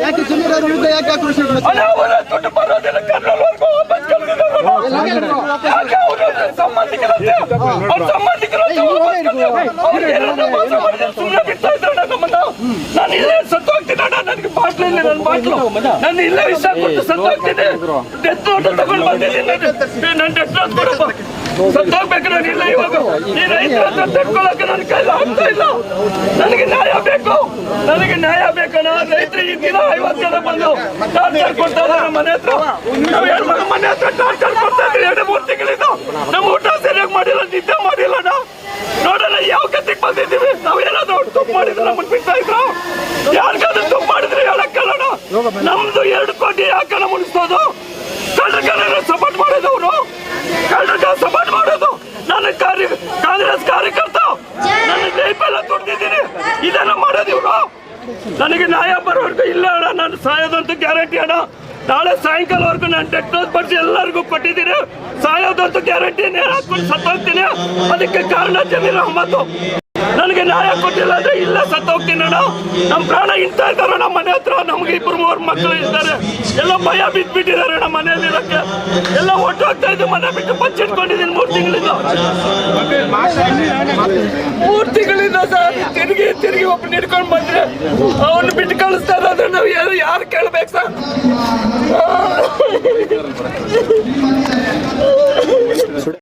ಯಾಕೆ ಸುಮ್ಮನೆ ವಿರುದ್ಧ ಯಾಕೆ ಆಕ್ರೋಶ ಸಂಬಂಧಿಕರಂತೆ ನಾನು ಇಲ್ಲೇ ಸತ್ತು ಹೋಗ್ತೀನಿ ನನಗೆ ಇಲ್ಲ ನನ್ನ ಬಾಟ್ಲು ನಾನು ಇಲ್ಲೇ ವಿಷ ಕೊಟ್ಟು ಸತ್ತು ಬಂದಿದ್ದೀನಿ ನನ್ನ ಡೆತ್ ನೋಟ್ ಕೊಡಪ್ಪ ಸತ್ತು ಇಲ್ಲ ನನ್ನ ನನಗೆ ನ್ಯಾಯ ಬೇಕು ನನಗೆ ನ್ಯಾಯ ಬೇಕಣ್ಣ ರೈತರಿಗೆ ದಿನ ಐವತ್ತು ಜನ ಬಂದು ಟಾರ್ಚರ್ ಮನೆ ಹತ್ರ ಮನೆ ಹತ್ರ ಟಾರ್ಚರ್ ಕೊಡ್ತಾ ಇದ್ದೀವಿ ಎರಡು ಮೂರು ತಿಂಗಳಿಂದ ನಮ್ಮ ಊಟ ಸರಿಯಾಗಿ ಮಾಡಿಲ್ಲ ನಿದ್ದೆ ಮಾಡಿಲ್ಲ ನಾವು ನೋಡೋಣ ಯಾವ ಗತಿಗೆ ಬಂದಿದ್ದೀವಿ ನಾವೇನಾದ್ರೂ ಅವ್ರು ತಪ್ಪು ಮಾಡಿದ್ರೆ ನಮ್ಮನ್ನು ಬಿಡ್ತಾ ಇದ್ರು? ಯಾರಿಗಾದ್ರೂ ತಪ್ಪು ಮಾಡಿದ್ರೆ ಹೇಳಕ್ಕಲ್ಲಣ ನಮ್ದು ಎರಡು ಕೋಟಿ ಯಾಕನ ಮುಗಿಸ್ತೋದು ಕಳ್ಳಕರನ್ನ ಸಪೋರ್ಟ್ ಮಾಡಿದವರು ಕಳ್ಳಕ ಸಪೋರ್ಟ್ ಮಾಡೋದು. ನನ್ನ ಕಾರ್ಯ, ಕಾಂಗ್ರೆಸ್ ಕಾರ್ಯಕರ್ತ. ನನ್ನ ಜೈಪೆಲ್ಲ ತುಡ್ದಿದ್ದೀನಿ ಇದೆಲ್ಲ ಮಾಡೋದು ಇವರು. ನನಗೆ ನ್ಯಾಯ ಬರೋವರೆಗೂ ಇಲ್ಲ ಅಣ್ಣ. ನಾನು ಸಾಯೋದಂತೂ ಗ್ಯಾರಂಟಿ ಅಣ್ಣ. ನಾಳೆ ಸಾಯಂಕಾಲವರೆಗೂ ನಾನು ಟೆಕ್ನೋಸ್ ಬಟ್ ಎಲ್ಲರಿಗೂ ಕೊಟ್ಟಿದ್ದೀನಿ. ಸಾಯೋದಂತೂ ಗ್ಯಾರಂಟಿ ನೇರ ಹಾಕೊಂಡು ಸತ್ತೋಗ್ತೀನಿ. ಅದಕ್ಕೆ ಕಾರಣ ಜಮೀರ್ ಅಹಮದ್. ನನಗೆ ನ್ಯಾಯ ಕೊಟ್ಟಿಲ್ಲ ಅಂದ್ರೆ ಇಲ್ಲ ಸತ್ತೋಗ್ತೀನಿ ನಾನು ನಮ್ಮ ಪ್ರಾಣ ಇಂತ ಇದ್ದಾರೆ ನಮ್ಮ ಮನೆ ಹತ್ರ, ನಮ್ಗೆ ಇಬ್ಬರು ಮೂವರು ಮಕ್ಕಳು ಇದ್ದಾರೆ. ಎಲ್ಲ ಭಯ ಬಿದ್ದ್ಬಿಟ್ಟಿದ್ದಾರೆ ನಮ್ಮ ಮನೆಯಲ್ಲಿ ಇರೋಕ್ಕೆ. ಎಲ್ಲ ಒಟ್ಟು ಹೋಗ್ತಾ ಇದ್ದು ಮನೆ ಬಿಟ್ಟು ಬಚ್ಚಿಟ್ಕೊಂಡಿದ್ದೀನಿ ಮೂರು ತಿಂಗಳಿಂದ. ಮೂರು ತಿಂಗಳಿಂದ ಸರ್, ತಿರುಗಿ ತಿರುಗಿ ಒಬ್ಬ ನಿಡ್ಕೊಂಡು ಬಂದ್ರೆ ಅವನು ಬಿಟ್ಟು ಕಳಿಸ್ತಾರೆ ಅಂದ್ರೆ ನಾವು ಯಾರು ಯಾರು ಕೇಳ್ಬೇಕು ಸರ್?